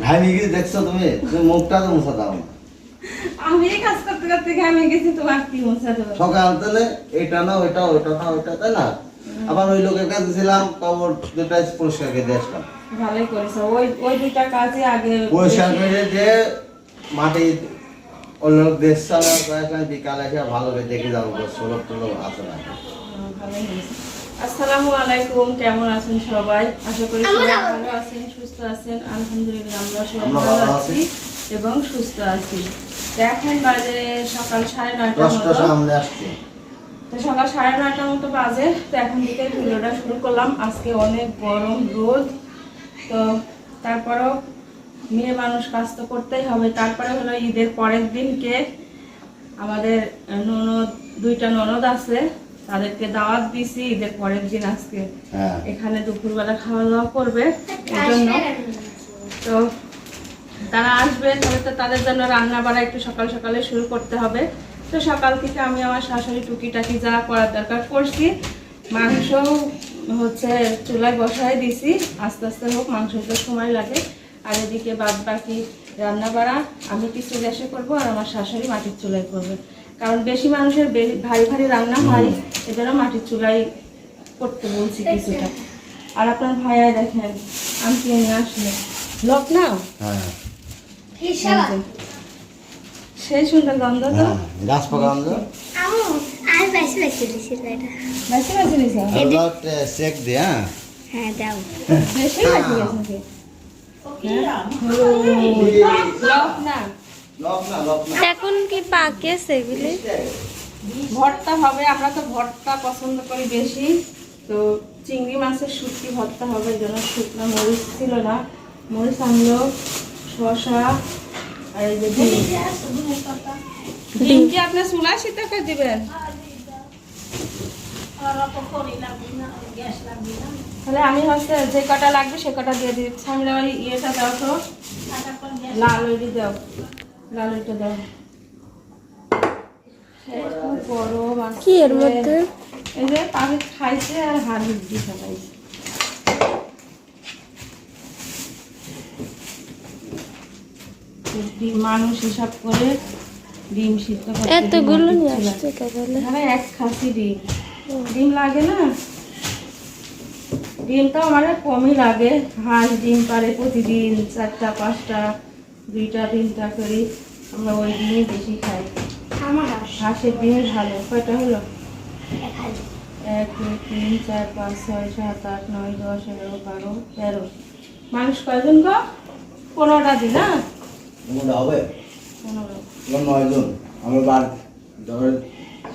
ঘামি গিয়ে দেখছ তুমি? মুখটা তো মুছা দাও। না আমি এই কাজ করতে করতে ঘামে গেছি তোমার কি মশা দেবো? সকাল তাহলে এটা না ওইটা ওইটা না ওইটা তাই না? আবার ওই লোকের কাছে ছিলাম কবর দুটা পরিষ্কার করে দিয়ে আসলাম। ভালোই করেছ। ওই ওই দুইটা কাজে আগে পরিষ্কার করে যে মাটি অন্য লোক দেখছে আবার বিকালে এসে ভালো করে দেখে যাব ষোলো টোলো আছে না। আসসালামু আলাইকুম কেমন আছেন সবাই? আশা করি সবাই ভালো। আছেন সুস্থ আছেন। আলহামদুলিল্লাহ আমরা সবাই ভালো আছি। এবং সুস্থ আছি। এখন বাজে সকাল সাড়ে আসছে। তো সকাল সাড়ে নয়টার মতো বাজে তো এখন থেকে ভিডিওটা শুরু করলাম। আজকে অনেক গরম রোদ। তো তারপরেও মেয়ে মানুষ কাজ তো করতেই হবে। তারপরে হলো ঈদের পরের দিনকে আমাদের ননদ দুইটা ননদ আছে। তাদেরকে দাওয়াত দিছি ঈদের পরের দিন আজকে হ্যাঁ। এখানে দুপুরবেলা খাওয়া দাওয়া করবে এই জন্য তো তারা আসবে তাহলে তো তাদের জন্য রান্না বাড়া একটু সকাল সকালে শুরু করতে হবে। তো সকাল থেকে আমি আমার শাশুড়ি টুকিটাকি যা করার দরকার করছি। মাংস হচ্ছে চুলায় বসায় দিছি আস্তে আস্তে হোক মাংস তো সময় লাগে। আর এদিকে বাদ বাকি রান্না বাড়া আমি কিছু গ্যাসে করব আর আমার শাশুড়ি মাটির চুলায় করবে। কারণ বেশি মানুষের ভারী ভারী রান্না হয় এজন্য মাটির চুলায় করতে বলছি কিছুটা। আর আপনার ভাইয়া দেখেন আমি নিয়ে আসলে লোক না হ্যাঁ। সেই সুন্দর গন্ধ তো। হ্যাঁ গাছ পাকা আনলো আর বেশি বেশি দিছিল এটা। বেশি বেশি নিছে এগুলো চেক দে হ্যাঁ। হ্যাঁ দাও। বেশি লক না এখন কি পাকে সেগুলি? ভর্তা হবে, আমরা তো ভর্তা পছন্দ করি বেশি। তো চিংড়ি মাছের শুটকি ভর্তা হবে জন্য শুকনো মরিচ ছিল না। মরিচ আনলো, শসা, আর এই যে ডিম। ডিম কি আপনি চুলা সিদ্ধ করে দিবেন? তাহলে আমি হচ্ছে যে কটা লাগবে সে কটা দিয়ে দিচ্ছি। আমি ওই ইয়েটা দাও তো, লাল ওইটি দাও। দাও। এই খুব কি এর মধ্যে? এই যে পাখি খাইছে আর হাড় হুড্ডি খাইছে মানুষ হিসাব করে ডিম সিদ্ধ এতগুলো আর নিয়ে আসছে তাহলে। এখানে এক খাসি ডিম। ডিম লাগে না? ডিম তো আমার কমই লাগে। হাঁস ডিম পারে প্রতিদিন চারটা পাঁচটা। দুইটা তিনটা করি আমরা ওই ডিমই বেশি খাই। আমার হাঁসের ডিমই ভালো কয়টা হলো? এক দুই তিন চার পাঁচ ছয় সাত আট নয় দশ এগারো বারো তেরো। মানুষ কয়জন গো? পনেরোটা দিন না কোনটা হবে? পনেরো। তোমার নয় বার ধরো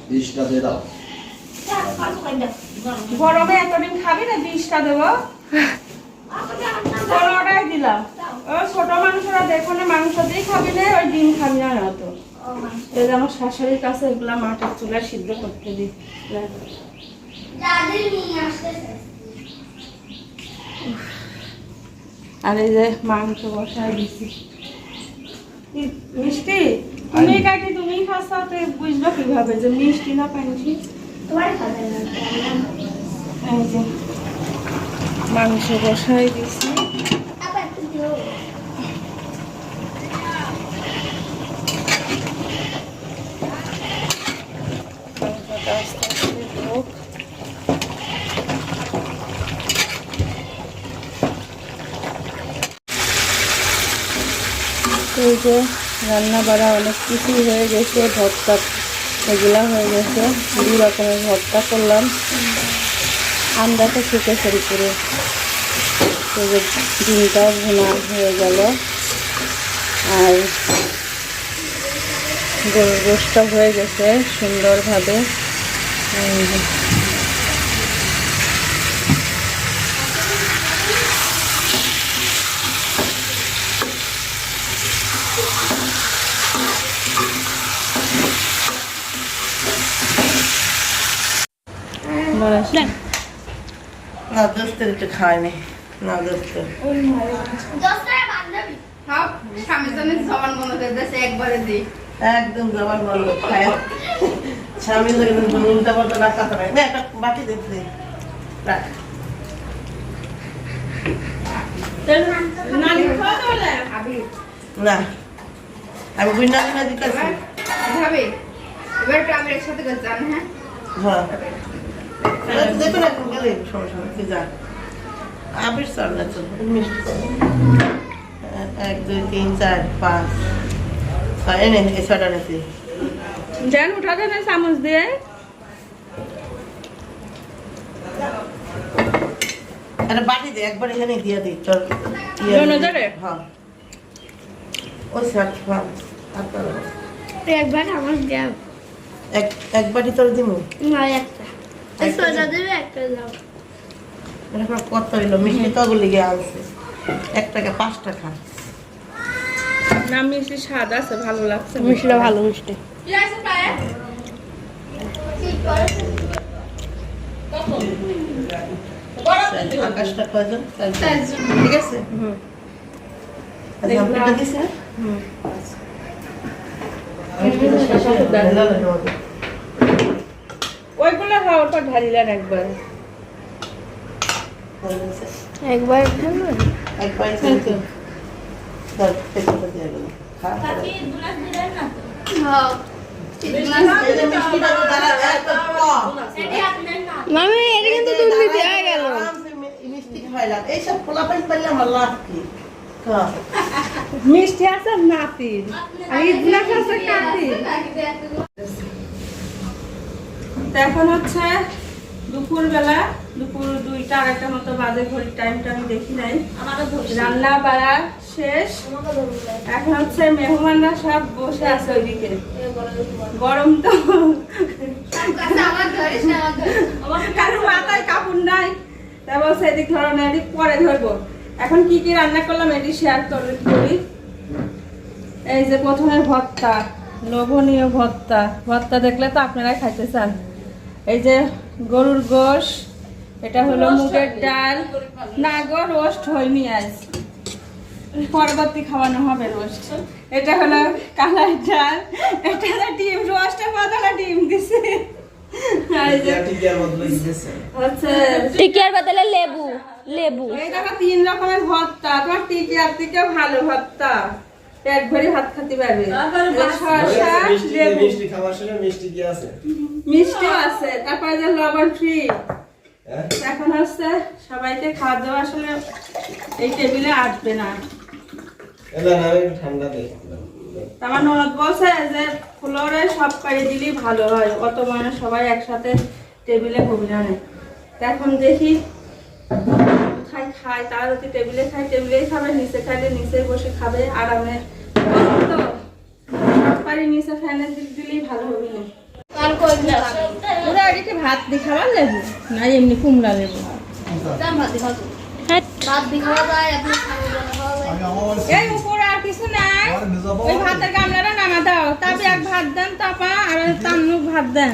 বিশটা দিয়ে দাও। গরমে এতদিন খাবি না বিশটা দেবো। পনেরোটাই দিলাম। ছোট মানুষরা দেখো না মাংস দিয়ে খাবি না ওই ডিম খাবি না অত আমার শাশুড়ির কাছে এগুলা মাটির চুলা সিদ্ধ করতে দিই। আর এই যে মাংস বসায় দিছি। মিষ্টি? তুমি কাটি তুমি খাচ্ছ তো বুঝলো কীভাবে যে মিষ্টি না পাইছি এই যে মাংস বসাই দিছি মাংসটা আস্তে আস্তে হোক এই যে রান্না বাড়া অনেক কিছুই হয়ে গেছে, ভর্তা এগুলা হয়ে গেছে। দু রকমের ভর্তা করলাম। আমরাকে শুকে সরি করে। ডিমটাও ভুনা হয়ে গেল। আর গরুর গোষ্ঠটা হয়ে গেছে সুন্দরভাবে। না দোস্তের একটু খায়নি না দোস্ত একদম খায় রাখা তো একটা রাখ না এবার একটু করে হ্যাঁ হ্যাঁ দেখো না এখন গেলে সমস্যা নেই তুই আবির চল না চল মিষ্টি এক দুই তিন চার পাঁচ ছয় এনে এই দেন উঠা চামচ দিয়ে আরে বাটি দে একবার এখানে দিয়ে দিই তোর? হ্যাঁ একবার আমার এক এক বাটি তোর দিমু না একটা কত হইল? মিষ্টি তো ওগুলি গিয়ে আনছে। এক টাকা পাঁচ টাকা। না মিষ্টি স্বাদ আছে ভালো লাগছে। মিষ্টিটা ভালো মিষ্টি। ঠিক আছে? আচ্ছা, আমি এটা দিছি না? ভালো লাগে আমাদের। ওইগুলো ঢালিলেন একবার। একবার একবার। হ্যাঁ। মামি এটা কিন্তু গেল। এইসব পোলাপাইন পাইলে আমার লাভ কি? মিষ্টি আছে নাতির। আর ইদনা আছে কাতির তো এখন হচ্ছে দুপুর বেলা দুপুর দুইটা আড়াইটা মতো বাজে ঘড়ির টাইমটা আমি দেখি নাই। রান্না বাড়া শেষ। এখন হচ্ছে মেহমানরা সব বসে আছে ওইদিকে। গরম তো। কারণ মাথায় কাপড় নাই। তাই বলছে এদিক ধরো না এদিক পরে ধরবো। এখন কি কি রান্না করলাম এটি শেয়ার করে করি। এই যে প্রথমে ভর্তা লোভনীয় ভর্তা। ভর্তা দেখলে তো আপনারাই খাইতে চান। এই যে গরুর গোশ এটা হলো মুগের ডাল। না গো রোস্ট হয়নি আজ। পরবর্তী খাওয়ানো হবে রোস্ট। এটা হলো কালার ডাল। এটা হলো ডিম রোস্টের বদলে ডিম দিছে। আর এই যে হচ্ছে টিকিয়ার বদলে লেবু লেবু। এই দেখো তিন রকমের ভর্তা। তোমার টিকিয়ার থেকে ভালো ভর্তা। পেট ভরে ভাত খেতে পারবে। শসা লেবু। মিষ্টি খাবার সময় মিষ্টি কি আছে? মিষ্টিও আছে তারপরে যে লবণ ফ্রি হ্যাঁ? এখন হচ্ছে সবাইকে খাওয়া দাওয়া আসলে এই টেবিলে আসবে না। ঠান্ডা দিই আমার ননদ বলছে যে ফ্লোরে সব পাড়ি দিলেই ভালো হয় অত মানুষ সবাই একসাথে টেবিলে না এখন দেখি কোথায় খায় তারা যদি টেবিলে খায় টেবিলেই খাবে নিচে খাইলে নিচে বসে খাবে আরামে ভাত দিয়ে লেবু না এমনি কুমড়া লেবু এই উপরে আর কিছু নাই ওই ভাতের গামলাটা নামা দাও তবে এক ভাত দেন তাপা আর তান্নুক ভাত দেন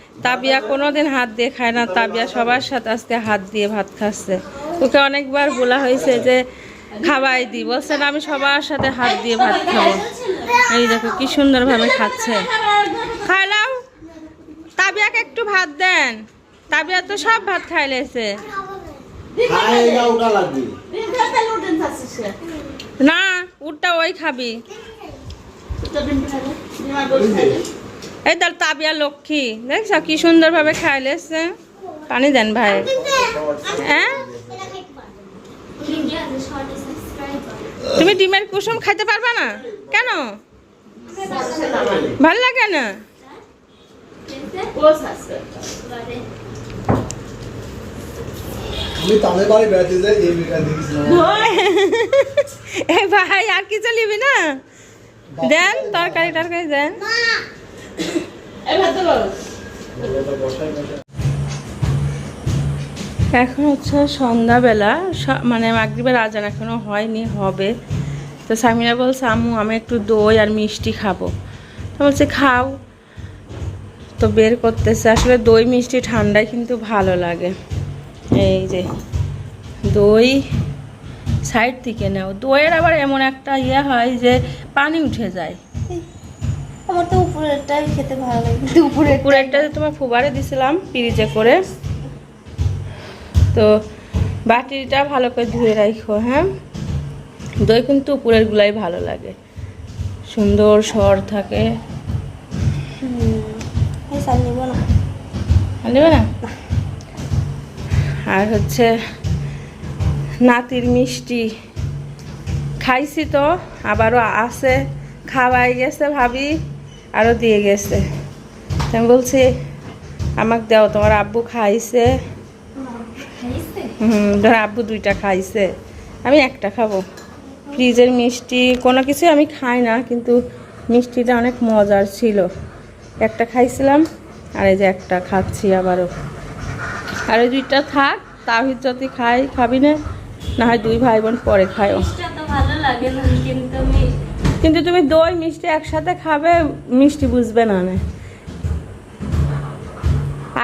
তাবিয়া কোনোদিন হাত দিয়ে খায় না। তাবিয়া সবার সাথে আজকে হাত দিয়ে ভাত খাচ্ছে। ওকে অনেকবার বলা হয়েছে যে খাওয়াই দিই বলছে না, আমি সবার সাথে হাত দিয়ে ভাত খাব। এই দেখো, কি সুন্দরভাবে খাচ্ছে। খাইলাম তাবিয়াকে একটু ভাত দেন। তাবিয়া তো সব ভাত খাইলেছে না উঠটা ওই খাবি। এই তার তাবিয়া লক্ষ্মী। দেখছ কি সুন্দরভাবে খাইলেছে। পানি দেন ভাই। হ্যাঁ? তুমি ডিমের কুসুম খাইতে পারবা না? কেন? ভালো লাগে না? ভাই আর কিছু নিবি না? দেন তরকারি টরকারি দেন এখন হচ্ছে সন্ধ্যাবেলা মানে মাগরিবের আজান এখনও হয়নি, হবে। তো সামিরা বলছে, আম্মু, আমি একটু দই আর মিষ্টি খাব। তো বলছে, খাও। তো বের করতেছে। আসলে দই, মিষ্টি ঠান্ডায় কিন্তু ভালো লাগে। এই যে, দই সাইড থেকে নাও। দইয়ের আবার এমন একটা ইয়ে হয় যে পানি উঠে যায়। আমার তো উপরেরটাই খেতে ভালো লাগে। উপরের উপরেরটা তোমার ফুবারে দিছিলাম ফ্রিজে করে। তো বাটিটা ভালো করে ধুয়ে রাখো হ্যাঁ? দই কিন্তু উপরের গুলাই ভালো লাগে। সুন্দর সর থাকে। নেবে না আর হচ্ছে নাতির মিষ্টি। খাইছি তো আবারও আছে খাওয়াই গেছে ভাবি। আরও দিয়ে গেছে। আমি বলছি আমাকে দাও তোমার আব্বু খাইছে। হুম ধর আব্বু দুইটা খাইছে। আমি একটা খাব। ফ্রিজের মিষ্টি কোনো কিছু আমি খাই না কিন্তু মিষ্টিটা অনেক মজার ছিল। একটা খাইছিলাম আর এই যে একটা খাচ্ছি আবারও। আর ওই দুইটা থাক তাহিদ যদি খাই খাবি না না হয় দুই ভাই বোন পরে খায়ও। তো ভালো লাগে না কিন্তু আমি কিন্তু তুমি দই মিষ্টি একসাথে খাবে মিষ্টি বুঝবে না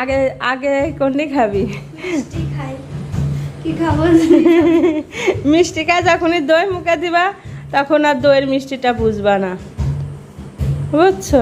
আগে আগে কোনটি খাবি? মিষ্টি খাই। খাব মিষ্টি খায় যখনই দই মুখে দিবা তখন আর দইয়ের মিষ্টিটা বুঝবা না। বুঝছ?